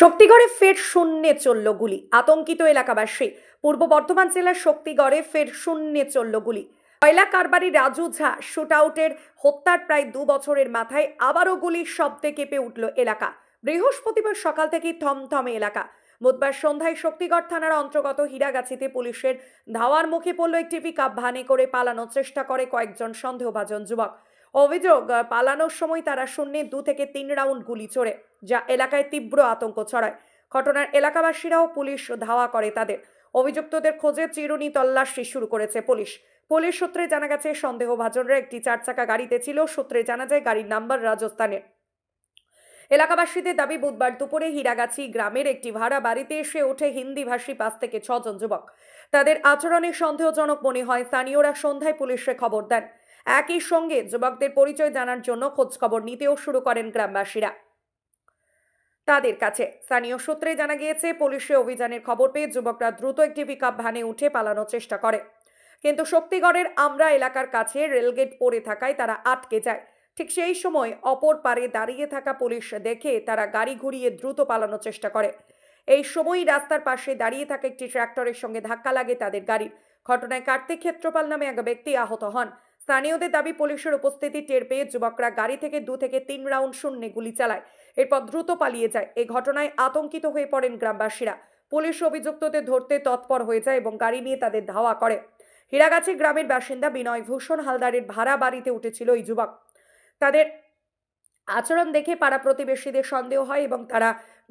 শক্তিগড়ে ফের শূন্যে চলল গুলি। আতঙ্কিত এলাকাবাসী, পূর্ব বর্ধমান জেলার শক্তিগড়ে ফের শূন্যে চলল গুলি। কয়লা কারবারি রাজু ঝা শুট আউটের হত্যার প্রায় দু বছরের মাথায় আবারও গুলির শব্দে কেঁপে উঠল এলাকা। বৃহস্পতিবার সকাল থেকেই থমথমে এলাকা। বুধবার সন্ধ্যায় শক্তিগড় থানার অন্তর্গত হীরাগাছিতে পুলিশের ধাওয়ার মুখে পড়ল একটি পিকআপ, ভানে করে পালানোর চেষ্টা করে কয়েকজন সন্দেহভাজন যুবক। অভিযোগ পালানোর সময় তারা শূন্যে দু থেকে তিন রাউন্ড গুলি চড়ে, যা এলাকায় তীব্র আতঙ্ক ছড়ায়। ঘটনার এলাকাবাসীরাও পুলিশ ধাওয়া করে তাদের। অভিযুক্তদের খোঁজে চিরুনি তল্লাশি শুরু করেছে পুলিশ। পুলিশ সূত্রে জানা গেছে, সন্দেহভাজনরা একটি চার চাকা গাড়িতে ছিল। সূত্রে জানা যায়, গাড়ির নাম্বার রাজস্থানের এলাকাবাসীদের দাবি, বুধবার দুপুরে হীরাগাছি গ্রামের একটি ভাড়া বাড়িতে এসে ওঠে হিন্দিভাষী পাঁচ থেকে ছজন যুবক। তাদের আচরণে সন্দেহজনক মনে হয়। স্থানীয়রা সন্ধ্যায় পুলিশে খবর দেন। একই সঙ্গে যুবকদের পরিচয় জানার জন্য খোঁজখবর নিতেও শুরু করেন গ্রামবাসীরা। তাদের কাছে স্থানীয় সূত্রে জানা গিয়েছে, পুলিশে অভিযানের খবর পেয়ে যুবকরা দ্রুত একটি পিকআপ ভ্যানে উঠে পালানোর চেষ্টা করে। কিন্তু শক্তিগড়ের আমরা এলাকার কাছে রেলগেট পড়ে থাকায় তারা আটকে যায়। ঠিক সেই সময় অপর পারে দাঁড়িয়ে থাকা পুলিশ দেখে তারা গাড়ি ঘুরিয়ে দ্রুত পালানোর চেষ্টা করে। এই সময়ই রাস্তার পাশে দাঁড়িয়ে থাকা একটি ট্র্যাক্টরের সঙ্গে ধাক্কা লাগে তাদের গাড়ির। ঘটনায় কার্তিক ক্ষেত্রপাল নামে এক ব্যক্তি আহত হন। স্থানীয়দের দাবি পুলিশের উপস্থিতি টের পেয়ে যুবকরা গাড়ি থেকে দু থেকে তিন রাউন্ড শূন্যে গুলি চালায়। এরপর দ্রুত পালিয়ে যায়। এই ঘটনায় আতঙ্কিত হয়ে পড়েন গ্রামবাসীরা। পুলিশ অভিযুক্তদের ধরতে তৎপর হয়ে যায় এবং গাড়ি নিয়ে তাদের ধাওয়া করে। হীরাগাছি গ্রামের বাসিন্দা বিনয় ভূষণ হালদারের ভাড়া বাড়িতে উঠেছিল এই যুবক। তাদের আচরণ দেখে পাড়া প্রতিবেশীদের সন্দেহ হয় এবং তারা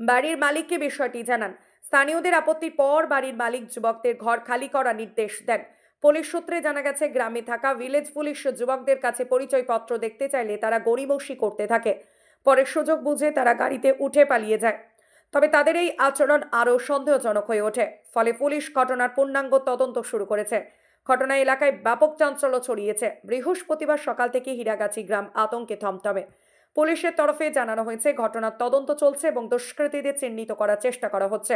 বাড়ির মালিককে বিষয়টি জানান। স্থানীয়দের আপত্তির পর বাড়ির মালিক যুবকদের ঘর খালি করার নির্দেশ দেন। পুলিশ সূত্রে জানা গেছে, গ্রামে থাকা ভিলেজ পুলিশ যুবকদের কাছে পরিচয়পত্র দেখতে চাইলে তারা গড়িমসি করতে থাকে। পরে সুযোগ বুঝে তারা গাড়িতে উঠে পালিয়ে যায়। তবে তাদের এই আচরণ আরও সন্দেহজনক হয়ে ওঠে। ফলে পুলিশ ঘটনার পূর্ণাঙ্গ তদন্ত শুরু করেছে। ঘটনা এলাকায় ব্যাপক চাঞ্চল্য ছড়িয়েছে। বৃহস্পতিবার সকাল থেকে হীরাগাছি গ্রাম আতঙ্কে থমথমে। পুলিশের তরফে জানানো হয়েছে, ঘটনার তদন্ত চলছে এবং দুষ্কৃতীদের চিহ্নিত করার চেষ্টা করা হচ্ছে।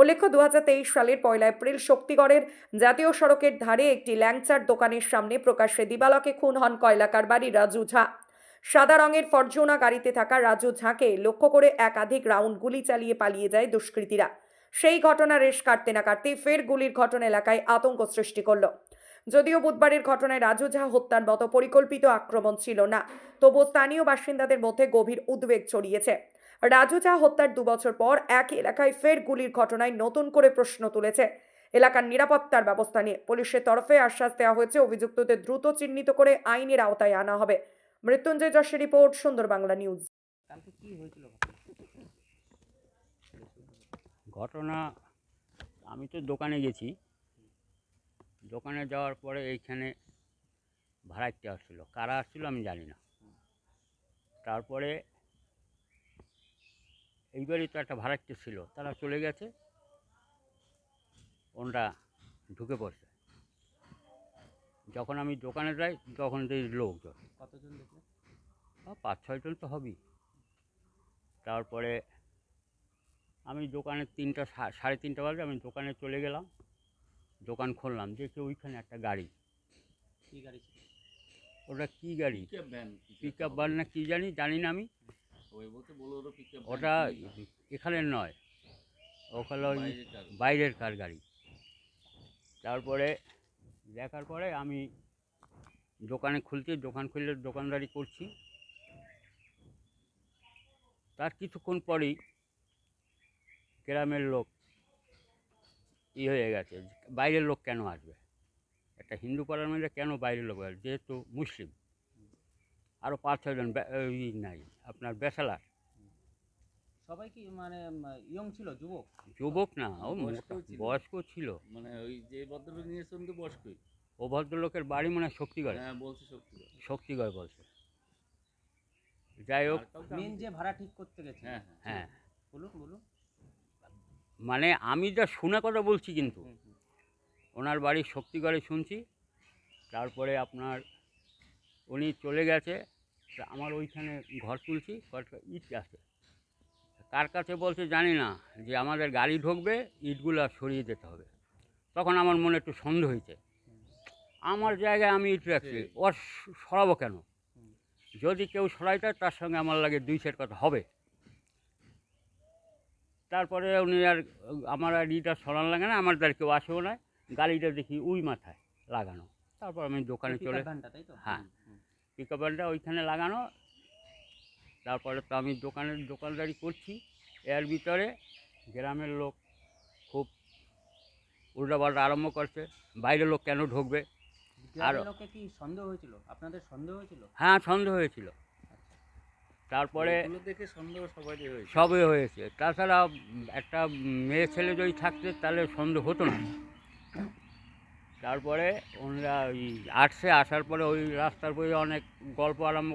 উল্লেখ্য, দুহাজার তেইশ সালের পয়লা এপ্রিল শক্তিগড়ের জাতীয় সড়কের ধারে একটি ল্যাংচার দোকানের সামনে প্রকাশ্যে দিবালকে খুন হন কয়লাকার বাড়ি রাজু ঝা। সাদা রঙের ফরজুনা গাড়িতে থাকা রাজু ঝাঁকে লক্ষ্য করে একাধিক রাউন্ড গুলি চালিয়ে পালিয়ে যায় দুষ্কৃতীরা। সেই ঘটনা রেশ কাটতে না কাটতে ফের গুলির ঘটনা এলাকায় আতঙ্ক সৃষ্টি করল। যদিও বুধবারের ঘটনায় রাজু ঝা হত্যার মতো পরিকল্পিত আক্রমণ ছিল না, তবুও স্থানীয় বাসিন্দাদের মধ্যে গভীর উদ্বেগ ছড়িয়েছে। রাজু ঝা হত্যার দুবছর পর এক এলাকায় ফের গুলির ঘটনায় নতুন করে প্রশ্ন তুলেছে। এলাকার নিরাপত্তার ব্যবস্থা নিয়ে পুলিশের তরফে আশ্বাস দেওয়া হয়েছে অভিযুক্তদের দ্রুত চিহ্নিত করে আইনের আওতায় আনা হবে। মৃত্যুঞ্জয় যশের রিপোর্ট সুন্দর বাংলা নিউজ। হয়েছিল ঘটনা আমি তো দোকানে গেছি। দোকানে যাওয়ার পরে এইখানে ভাড়াইতে আসছিল। কারা আসছিল আমি জানি না। তারপরে এইবারই তো একটা ভাড়াইতে ছিল। তারা চলে গেছে। ওনরা ঢুকে পড়ছে। যখন আমি দোকানে যাই তখন দেখি লোকজন। কতজন দেখলে? আ, পাঁচ ছয়জন তো হবেই। তারপরে আমি দোকানে তিনটা সা- সাড়ে তিনটা বাজে আমি দোকানে চলে গেলাম। দোকান খুললাম। দেখি ওইখানে একটা গাড়ি। কি গাড়ি ওটা কী গাড়ি? পিক আপ বার না কী জানি জানি না আমি। ওটা এখানের নয়। ওখানে ওই বাইরের কার। গাড়ি? তারপরে দেখার পরে আমি দোকানে খুলছি দোকান খুলে দোকানদারি করছি। তার কিছুক্ষণ পরেই গ্রামের লোক ই হয়ে গেছে বাইরের লোক কেন আসবে? একটা হিন্দু পাড়ার মধ্যে কেন বাইরের লোক আসবে? যেহেতু মুসলিম। আরও পাঁচ ছজন নাই। আপনার বেসালার সবাই কি মানে ইয়ং ছিল যুবক? যুবক না ও বয়স্ক মোটা- ছিল। বয়স্ক ছিল। মানে ওই যে ভদ্রলোক নিয়ে এসছেন তো বয়স্কই। ও ভদ্রলোকের বাড়ি মনে হয় শক্তিগড়। হ্যাঁ বলছে সত্যি শক্তিগড় বলছে। যাই হোক আর কাউকে মেন আমি- যে ভাড়া ঠিক করতে গেছে। হ্যাঁ হ্যাঁ। হ্যাঁ। বলুন বলুন। মানে আমি যা শোনা কথা বলছি কিন্তু হুম, হুম। ওনার বাড়ি শক্তিগড়ে শুনছি তারপরে আপনার উনি চলে গেছে তা আমার ওইখানে ঘর তুলছি ঘরটা ইট আছে। কার কাছে বলছে জানি না যে আমাদের গাড়ি ঢুকবে ইটগুলো সরিয়ে যেতে হবে। তখন আমার মনে একটু সন্দেহ হয়েছে। আমার জায়গায় আমি ইট রাখছি ওর সরাবো কেন? যদি কেউ সরাইতে তার সঙ্গে আমার লাগে দুই সেট কথা হবে। তারপরে উনি আর আমার আর ইটা সরান লাগে না আমার দ্বারা কেউ আসেও না। গাড়িটা দেখি উই মাথায় লাগানো। তারপর আমি দোকানে চলে হ্যাঁ। হুম, হুম। পিক আপটা ওইখানে লাগানো। তারপরে তো আমি দোকানের দোকানদারি করছি। এর ভিতরে গ্রামের লোক খুব উল্টাপাল্টা আরম্ভ করছে। বাইরের লোক কেন ঢুকবে? গ্রামের লোকে কি সন্দেহ হয়েছিল? আপনাদের সন্দেহ হয়েছিল? হ্যাঁ সন্দেহ হয়েছিল। তারপরে ওগুলো দেখে সন্দেহ সবারই হয়েছে। সবই হয়েছে। তাছাড়া একটা মেয়ে ছেলে যদি থাকতে তাহলে সন্দেহ হতো না। তারপরে ওনারা ওই আসছে, আসার পরে ওই রাস্তার পরে অনেক গল্প আরম্ভ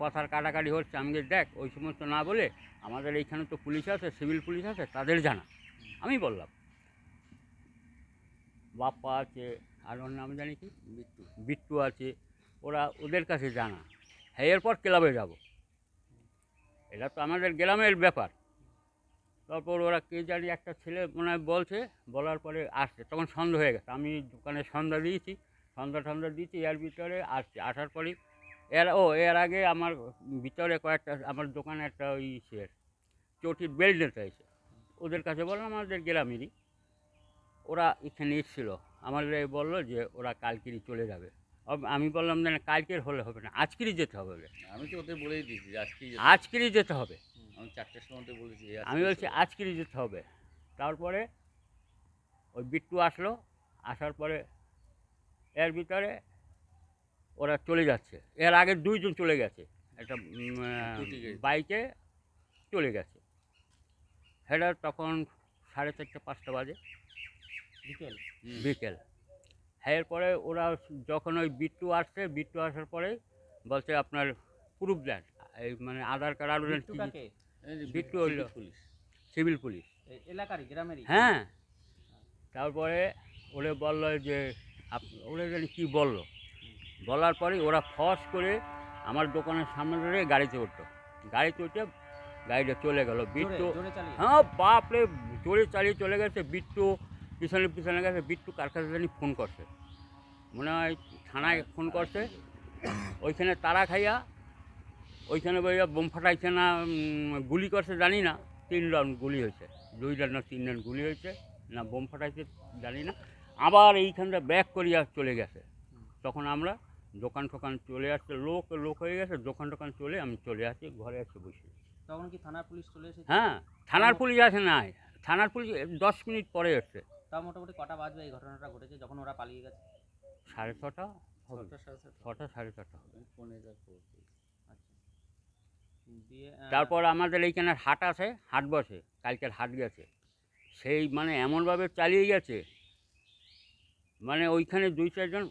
কথার কাটাকাটি হচ্ছে। আমি দেখ, ওই সমস্ত না বলে আমাদের এইখানে তো পুলিশ আছে, সিভিল পুলিশ আছে, তাদের জানা। আমি বললাম, বাপ্পা আছে, আর ওর নাম জানি কি? মৃত্যু বিট্টু আছে, ওরা ওদের কাছে জানা। হ্যাঁ এরপর ক্লাবে যাব। এটা তো আমাদের গ্রামের ব্যাপার। তারপর ওরা কে জানি একটা ছেলে মনে হয় বলছে বলার পরে আসছে। তখন সন্ধ্যা হয়ে গেছে। আমি দোকানে সন্ধ্যা দিয়েছি সন্ধ্যা সন্ধ্যা দিয়েছি এর ভিতরে আসছে। আসার পরেই এর ও এর আগে আমার ভিতরে কয়েকটা আমার দোকানে একটা ওই সে চটির বেল্ট নিতে হয়েছে ওদের কাছে বললাম আমাদের গ্রামেরই। ওরা এখানে এসেছিল। আমার বলল যে ওরা কালকেরই চলে যাবে। আমি বললাম যে না কালকের হলে হবে না আজকেরই যেতে হবে আমি তো ওদের বলেই দিয়েছি যেতে- আজকেরই যেতে হবে। আমি চারটের সময় বলেছি আমি বলছি। আজকেরই যেতে হবে। তারপরে ওই বিট্টু আসলো আসার পরে এর ভিতরে ওরা চলে যাচ্ছে। এর আগে দুইজন চলে গেছে। একটা। বাইকে চলে গেছে। সেটা তখন সাড়ে চারটে পাঁচটা বাজে। বিকেল? বিকেল। হ্যাঁ এরপরে ওরা যখন ওই বিট্টু আসছে বিট্টু আসার পরে বলছে আপনার প্রুফ দেন। এই মানে আধার কার্ড আরও Bittu Bittu civil police civil police এলাকারই গ্রামেরই? হ্যাঁ। তারপরে ওরে বলল যে আপ- ওরা জানি কী বলল। বলার পরে ওরা ফস করে আমার দোকানের সামনে ধরে গাড়িতে উঠতো গাড়িতে উঠে গাড়িটা চলে গেল। বিট্টু হ্যাঁ বাপরে জোরে চালিয়ে চলে গেছে। বিট্টু পিছনে পিছনে গেছে। বিট্টু কার কাছে জানি ফোন করছে। মনে হয় থানায় ফোন করছে। ওইখানে তারা খাইয়া ওইখানে বইয়া বোম ফাটাইছে না গুলি করছে জানি না তিন রাউন্ড গুলি হয়েছে। দুই রাউন্ড না তিন রাউন্ড গুলি হয়েছে না বোম ফাটাইছে জানি না। আবার এইখানটা ব্যাক করিয়া চলে গেছে। তখন আমরা দোকান টোকান চলে আসছে লোক লোক হয়ে গেছে দোকান টোকান চলে আমি চলে আসি ঘরে এসে বসে। তখন কি থানার পুলিশ চলে এসেছে? হ্যাঁ থানার পুলিশ আসে নাই। থানার পুলিশ দশ মিনিট পরে এসছে। তাও মোটামুটি কটা বাজবে এই ঘটনাটা ঘটেছে যখন ওরা পালিয়ে গেছে? সাড়ে ছটা ছটা সাড়ে ছটা। ছটা সাড়ে ছটা হবে। আমি ফোনে যা খবর পেয়েছি। আচ্ছা দিয়ে আহ, তারপর আমাদের এইখানে হাট আছে হাট বসে কালকের হাট গেছে। সেই মানে এমনভাবে চালিয়ে গেছে মানে ওইখানে দুই চারজন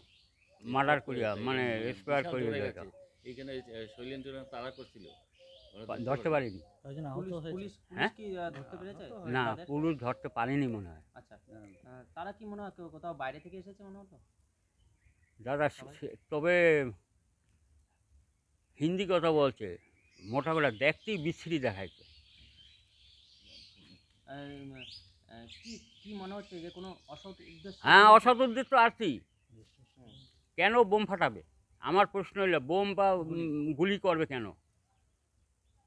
মার্ডার করিয়া মানে এক্সপায়ার করিয়া গেছে। এইখানে শৈলেন্দ্র তারা করছিল। ধরতে পারেনি। হ্যাঁ? পুলিশ কি আহ, ধরতে পেরেছে? না? পুলিশ ধরতে পারেনি মনে হয়। আচ্ছা তারা কি মনে হয় কেউ কোথাও বাইরে থেকে এসেছে মনে হতো দাদা তবে হিন্দি কথা বলছে। মোটা করে দেখতেই বিশ্রী দেখাইছে। আহ, আহ, কি কি মনে হচ্ছে যে কোনো হ্যাঁ অসৎ উদ্দেশ্য আছি কেন বোম ফাটাবে? আমার প্রশ্ন হইল বোম বা গুলি করবে কেন?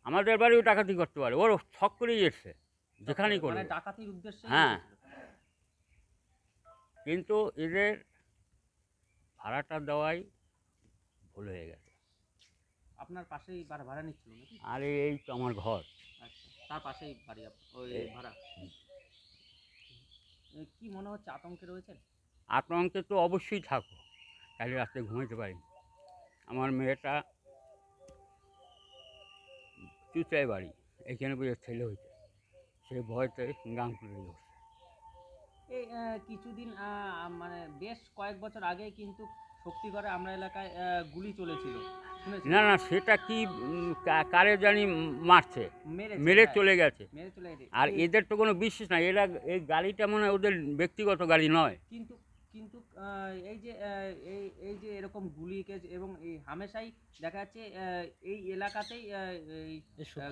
আমাদের বাড়িও ডাকাতি করতে পারে ওর ছক করেই এসছে যেখানেই করবে মানে ডাকাতির উদ্দেশ্যে হ্যাঁ। কিন্তু এদের ভাড়াটা দেওয়াই ভুল হয়ে গেছে। আপনার পাশেই ভাড়া ভাড়া নিচ্ছিল নাকি? আরে এই তো আমার ঘর। আচ্ছা তার পাশেই বাড়ি ওই ভাড়া। কি মনে হচ্ছে আতঙ্কে রয়েছেন? আতঙ্কে তো অবশ্যই থাকো। কালি রাত্রে ঘুমাইতে পারি আমার মেয়েটা চুচাই বাড়ি এখানে বুঝে ছেলে হয়েছে সে ভয়তে গান তুলে উঠছে এই কিছুদিন মানে বেশ কয়েক বছর আগে কিন্তু শক্তিগড়ে আমরা এলাকায় গুলি চলেছিল। শুনেছি না না সেটা কি কা- কারে জানি মারছে। মেরে চলে গেছে। মেরে চলে গেছে। আর এদের তো কোনো বিশ্বাস নাই। এরা এই গাড়িটা মনে হয় ওদের ব্যক্তিগত গাড়ি নয়। কিন্তু কিন্তু এই যে এই এই যে এরকম গুলি কেস এবং এই হামেশাই দেখা যাচ্ছে এই এলাকাতেই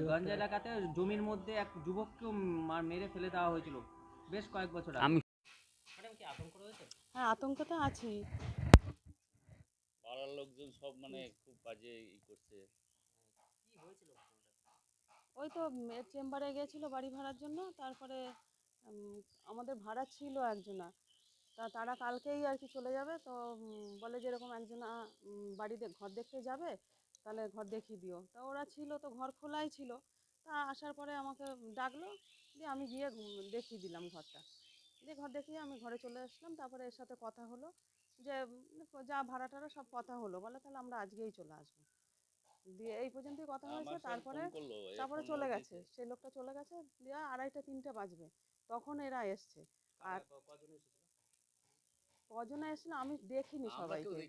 গঞ্জ এলাকাতে জমির মধ্যে এক যুবককেও মা- মেরে ফেলে দেওয়া হয়েছিল। বেশ কয়েক বছর আমি কি আতঙ্ক রয়েছে? হ্যাঁ আতঙ্ক তো আছেই। পাড়ার লোকজন সব মানে খুব বাজে ই করছে। কি হয়েছিল ওই তো চেম্বারে গেছিল বাড়ি ভাড়ার জন্য তারপরে আমাদের ভাড়া ছিল একজনা। তা তারা কালকেই আর কি চলে যাবে তো বলে যে এরকম একজনা বাড়িতে ঘর দেখতে যাবে তাহলে ঘর দেখিয়ে দিও। তা ওরা ছিল তো ঘর খোলাই ছিল। তা আসার পরে আমাকে ডাকলো দিয়ে আমি গিয়ে দেখিয়ে দিলাম ঘরটা। দিয়ে ঘর দেখিয়ে আমি ঘরে চলে আসলাম তারপরে এর সাথে কথা হলো। যে যা ভাড়া টাড়া সব কথা হলো বলে তাহলে আমরা আজকেই চলে আসব। দিয়ে এই পর্যন্তই কথা হয়েছে তারপরে তারপরে চলে গেছে সেই লোকটা চলে গেছে দিয়ে আড়াইটা তিনটে বাজবে তখন এরা এসছে। আর কজনে এসেছিল? আমি দেখিনি সবাইকে।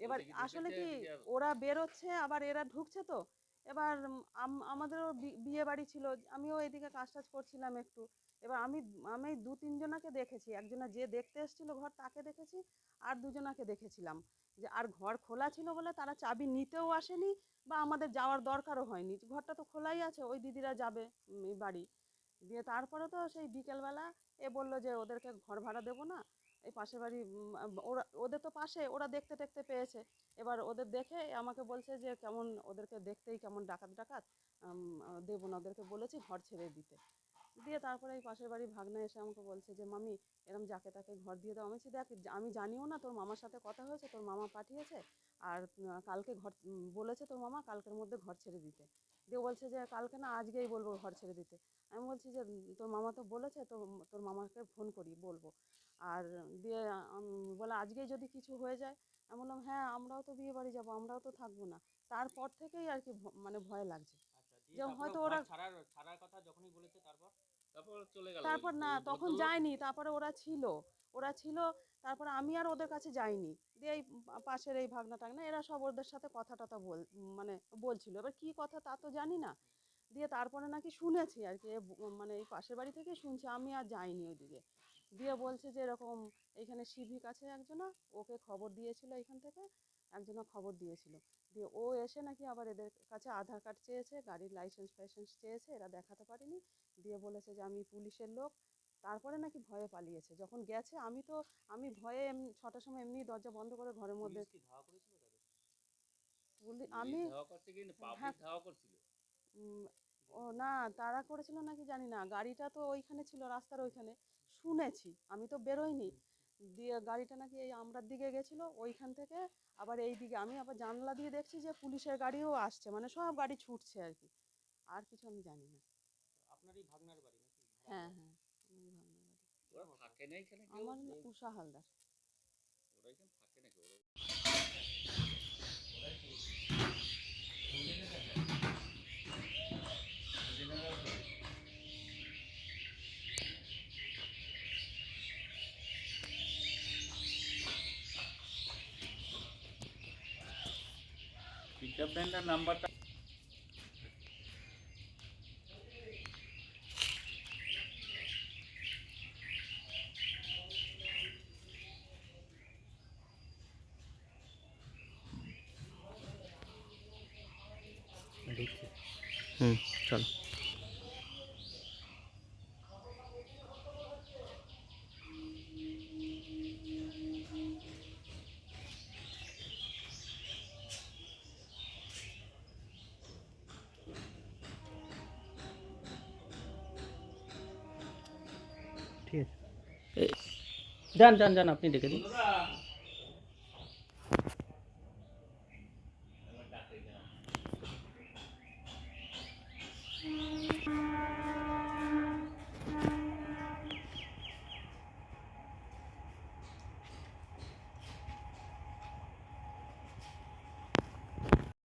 এবার আসলে কি ওরা বেরোচ্ছে আবার এরা ঢুকছে তো? এবার আম- আমাদেরও বিয়ে বাড়ি ছিল, আমিও এদিকে কাজ টাজ করছিলাম একটু। এবার আমি আমি দু তিনজনাকে দেখেছি। একজনা যে দেখতে এসেছিল ঘর, তাকে দেখেছি, আর দুজনাকে দেখেছিলাম। যে আর ঘর খোলা ছিল বলে তারা চাবি নিতেও আসেনি বা আমাদের যাওয়ার দরকারও হয়নি। ঘরটা তো খোলাই আছে, ওই দিদিরা যাবে বাড়ি। দিয়ে তারপরে তো সেই বিকেলবেলা এ বলল যে ওদেরকে ঘর ভাড়া দেবো না। এই পাশের বাড়ি ওরা, ওদের তো পাশে, ওরা দেখতে দেখতে পেয়েছে। এবার ওদের দেখে আমাকে বলছে যে, কেমন ওদেরকে দেখতেই কেমন ডাকাত ডাকাত। দেবো না, ওদেরকে বলেছি ঘর ছেড়ে দিতে। দিয়ে তারপরে এই পাশের বাড়ি ভাগনা এসে আমাকে বলছে যে, মামি, এরম যাকে তাকে ঘর দিয়ে দাও। আমি দেখ, আমি জানিও না, তোর মামার সাথে কথা হয়েছে, তোর মামা পাঠিয়েছে। আর কালকে ঘর বলেছে তোর মামা, কালকের মধ্যে ঘর ছেড়ে দিতে। দিয়ে বলছে যে, কালকে না, আজকেই বলব ঘর ছেড়ে দিতে। আমি বলছি যে তোর মামা তো বলেছে তো তোর মামাকে ফোন করি বলব। আর দিয়ে বলে আজকেই যদি কিছু হয়ে যায় আমি বললাম হ্যাঁ আমরাও তো বিয়ে বাড়ি যাব আমরাও তো থাকব না। তারপর থেকেই আর কি মানে ভয় লাগছে। যেমন হয়তো ওরা ছাড়ার ছাড়ার কথা যখনই বলেছে তারপর? তারপর চলে গেল তারপর না তখন যায়নি তারপরে ওরা ছিল ওরা ছিল তারপরে আমি আর ওদের কাছে যাইনি। দিয়ে এই পাশের এই ভাগনা টাগনা এরা সব ওদের সাথে কথা টথা বল মানে বলছিল। এবার কি কথা তা তো জানি না। দিয়ে তারপরে নাকি শুনেছি আর কি মানে এই পাশের বাড়ি থেকে শুনছি আমি আর যাইনি ওইদিকে। দিয়ে বলছে যে এরকম এইখানে সিভিক আছে একজনা ওকে খবর দিয়েছিল এখান থেকে একজনা খবর দিয়েছিল। দিয়ে ও এসে নাকি আবার এদের কাছে আধার কার্ড চেয়েছে গাড়ির লাইসেন্স ফাইসেন্স চেয়েছে এরা দেখাতে পারেনি। দিয়ে বলেছে যে আমি পুলিশের লোক তারপরে নাকি ভয়ে পালিয়েছে। যখন গেছে আমি তো আমি ভয়ে এমনি- ছটার সময় এমনি দরজা বন্ধ করে ঘরের মধ্যে আমি হ্যাঁ। ও না তারা করেছিল নাকি জানি না। গাড়িটা তো ওইখানে ছিল রাস্তার ওইখানে। শুনেছি আমি তো বেরোইনি। দিয়ে গাড়িটা নাকি এই আমরার দিকে গেছিল ওইখান থেকে আবার এই দিকে আমি আবার জানলা দিয়ে দেখছি যে পুলিশের গাড়িও আসছে মানে সব গাড়ি ছুটছে আর কি। আর কিছু আমি জানি না। আপনারই ভাগনার বাড়ি নাকি? হ্যাঁ হ্যাঁ বাড়ি। আমার উষা হালদার। ওরা এখানে থাকে নাকি? ওরা পিকআপ নাম্বারটা হুম চলো। ঠিক আছে। যান যান যান আপনি ডেকে দিন।